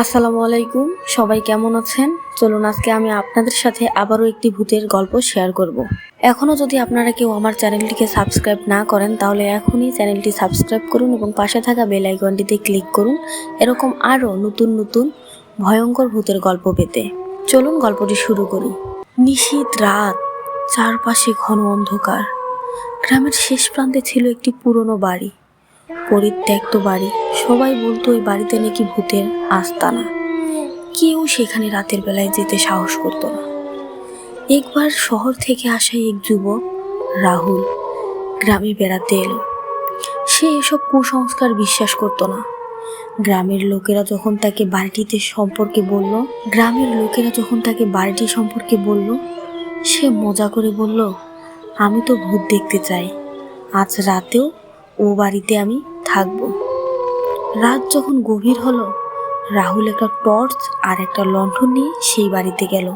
আসসালামু আলাইকুম। সবাই কেমন আছেন? চলুন আজকে আমি আপনাদের সাথে আবারও একটি ভূতের গল্প শেয়ার করব। এখনও যদি আপনারা কেউ আমার চ্যানেলটিকে সাবস্ক্রাইব না করেন, তাহলে এখনই চ্যানেলটি সাবস্ক্রাইব করুন এবং পাশে থাকা বেল আইকনটিতে ক্লিক করুন। এরকম আরও নতুন নতুন, ভয়ঙ্কর ভূতের গল্প পেতে। চলুন গল্পটি শুরু করি। নিশীত রাত, চারপাশে ঘন অন্ধকার। গ্রামের শেষ প্রান্তে ছিল একটি পুরনো বাড়ি। পরিত্যক্ত বাড়ি। সবাই বলতো ওই বাড়িতে নাকি ভূতের আস্তানা। কেউ সেখানে রাতের বেলায় যেতে সাহস করতো না। একবার শহর থেকে আসা এক যুবক, রাহুল, গ্রামে বেড়াতে এলো। সে এসব কুসংস্কার বিশ্বাস করতো না। গ্রামের লোকেরা যখন তাকে বাড়িটিতে সম্পর্কে বলল, গ্রামের লোকেরা যখন তাকে বাড়িটি সম্পর্কে বলল, সে মজা করে বলল, আমি তো ভূত দেখতে চাই। আজ রাতেও ও বাড়িতে আমি থাকব। রাত যখন গভীর হলো, রাহুল একটা টর্চ আর একটা লণ্ঠন নিয়ে সেই বাড়িতে গেল।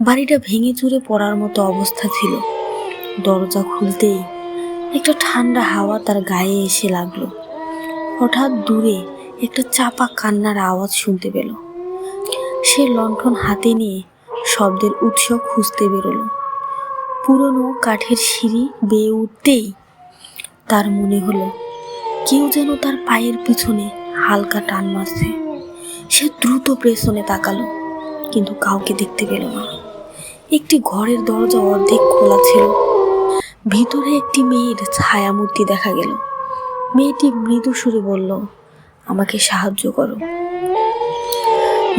বাড়িটা ভেঙে চুরে পড়ার মতো অবস্থা ছিল। দরজা খুলতেই একটা ঠান্ডা হাওয়া তার গায়ে এসে লাগল। হঠাৎ দূরে একটা চাপা কান্নার আওয়াজ শুনতে পেল। সে লণ্ঠন হাতে নিয়ে শব্দের উৎস খুঁজতে বেরোলো। পুরনো কাঠের সিঁড়ি বেয়ে উঠতেই তার মনে হলো কেউ যেন তার পায়ের পিছনে হালকা টান মারছে। সে দ্রুত পেছনে তাকালো, কিন্তু কাউকে দেখতে পেল না। একটি ঘরের দরজা অর্ধেক খোলা ছিল। ভিতরে একটি মেয়ের ছায়ামূর্তি দেখা গেল। মেয়েটি মৃদু সুরে বলল, আমাকে সাহায্য করো।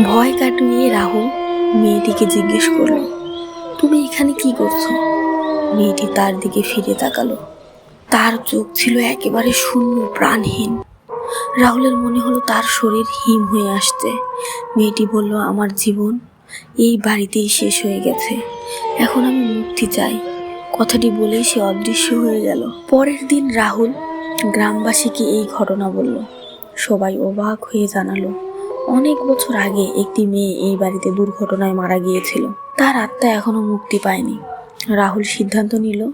ভয় কাটিয়ে রাহুল মেয়েটিকে জিজ্ঞেস করল, তুমি এখানে কি করছ? মেয়েটি তার দিকে ফিরে তাকালো। তার চোখ ছিল একেবারে শূন্য, প্রাণহীন। রাহুলের মনে হলো তার শরীর হিম হয়ে আসছে। মেয়েটি বলল, আমার জীবন এই বাড়িতেই শেষ হয়ে গেছে। এখন আমি মুক্তি চাই। কথাটি বলেই সে অদৃশ্য হয়ে গেল। পরের দিন রাহুল গ্রামবাসীকে এই ঘটনা বলল। সবাই অবাক হয়ে জানালো, অনেক বছর আগে একটি মেয়ে এই বাড়িতে দুর্ঘটনায় মারা গিয়েছিল। তার আত্মা এখনও মুক্তি পায়নি। রাহুল সিদ্ধান্ত নিল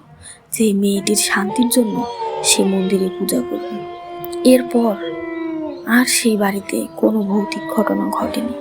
যে মেয়েটির শান্তির জন্য সে মন্দিরে পূজা করবে। এরপর আর সেই বাড়িতে কোনো ভৌতিক ঘটনা ঘটেনি।